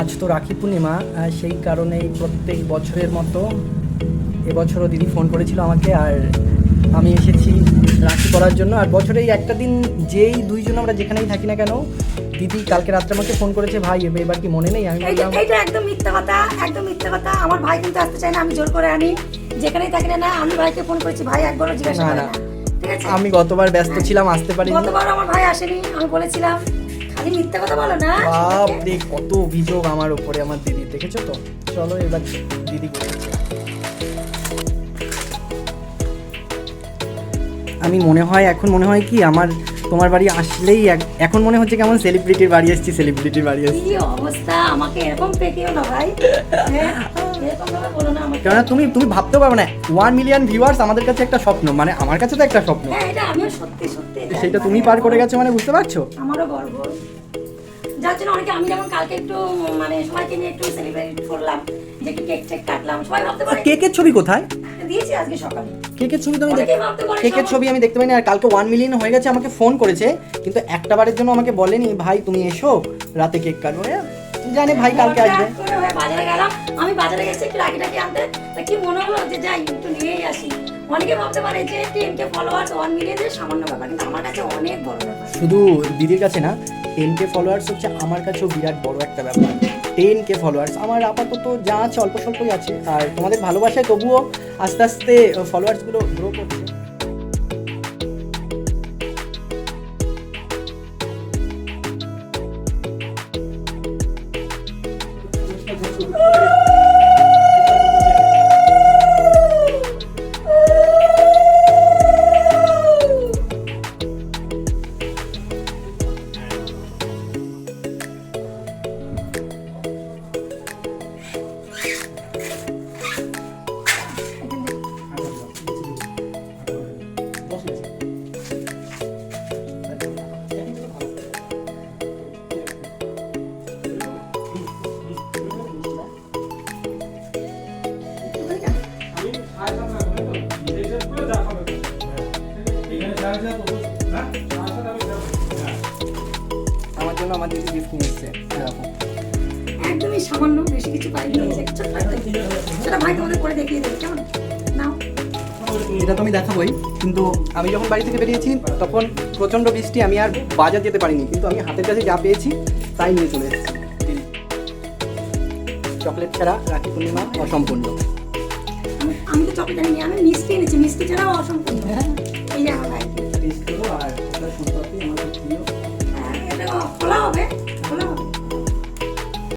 আজ তো রাখি পূর্ণিমা সেই কারণেই প্রত্যেক বছরের মতো এবছরও দিদি ফোন করেছিল আমাকে আর আমি এসেছি রাখি করার জন্য। আর বছরে এই একটা দিন যেই দুইজন আমরা যেখানেই থাকি না কেন দিদি কালকে রাত্রে আমাকে ফোন করেছে ভাই এবার কি মনে নেই? আমি এইটা একদম মিথ্যা কথা একদম মিথ্যা কথা। আমার ভাই কিন্তু আসতে চায় না আমি জোর করে আনি। যেখানেই থাকি না আমি ভাইকে ফোন করেছি ভাই একবারও জিজ্ঞাসা করে না। আমি গতবার ব্যস্ত ছিলাম আসতে পারিনি। গতবার আমার ভাই আসেনি আমি বলেছিলাম খালি মিথ্যা কথা বলো না। বাপ রে কত অভিযোগ আমার উপরে আমার দিদি দেখেছ তো? চলো এবার দিদি। আমি মনে হয় এখন মনে হয় কি আমার তোমার বাড়ি আসলেই এখন মনে হচ্ছে কেমন সেলিব্রিটির বাড়ি এসেছি সেলিব্রিটির বাড়ি এসেছি। অবস্থা আমাকে এরকম পেকেও না ভাই। কেননা তুমি তুমি ভাবতে পারবে না। ওয়ান মিলিয়ন ভিউয়ার্স আমাদের কাছে একটা স্বপ্ন। মানে আমার কাছে তো একটা স্বপ্ন। হ্যাঁ সেটা তুমি পার করে গেছো মানে বুঝতে পারছ? আমারও গর্ব। যার জন্য অনেকে আমি যেমন কালকে একটু মানে সবাইকে নিয়ে একটু সেলিব্রেট করলাম যে কেক টেক কাটলাম। সবাই ভাবতে পারে কেকের ছবি কোথায়? দিয়েছি আজকে সকালে। কেকের ছবি তো আমি অনেকেই দেখ- ভাবতে পারে কেকের ছবি আমি দেখতে পাইনি। আর কালকে ওয়ান মিলিয়ন হয়ে গেছে আমাকে ফোন করেছে। কিন্তু একটা বারের জন্য আমাকে বলেনি ভাই তুমি এসো রাতে কেক কাটবো জানে ভাই কালকে আসবে। বাজারে গেলাম আমি বাজারে গেছি একটু রাখি টাকি আনতে? তা কি মনে হলো যে যাই একটু নিয়েই আসি। অনেকে ভাবতে পারে যে টেন কে ফলোয়ার্স ওয়ান মিলিয়নের সামান্য ব্যাপার কিন্তু আমার কাছে অনেক বড় ব্যাপার। শুধু দিদির কাছে না টেন কে ফলোয়ার্স হচ্ছে আমার কাছেও বিরাট বড় একটা ব্যাপার। টেন কে ফলোয়ার্স আমার আপাতত যা আছে অল্প স্বল্পই আছে। আর তোমাদের ভালোবাসায় তবুও আস্তে আস্তে ফলোয়ার্সগুলো গ্রো করছে। Oh! আমার জন্য আমার দিদি গিফট নিয়ে এসছে এরকম। একদমই সামান্য বেশি কিছু পাইনি এই সেটা ভাই তোমাদের করে দেখিয়ে দেবে কেমন? নাও। এটা তো আমি দেখাবোই কিন্তু আমি যখন বাড়ি থেকে বেরিয়েছি তখন প্রচণ্ড বৃষ্টি আমি আর বাজার যেতে পারিনি কিন্তু আমি হাতের কাছে যা পেয়েছি তাই নিয়ে চলে এসেছি। চকলেট ছাড়া রাখি পূর্ণিমা অসম্পূর্ণ। আমি- আমি তো চকলেট আনিনি আমি মিষ্টি এনেছি মিষ্টি ছাড়াও অসম্পূর্ণ। এই যে আমার ভাই 你说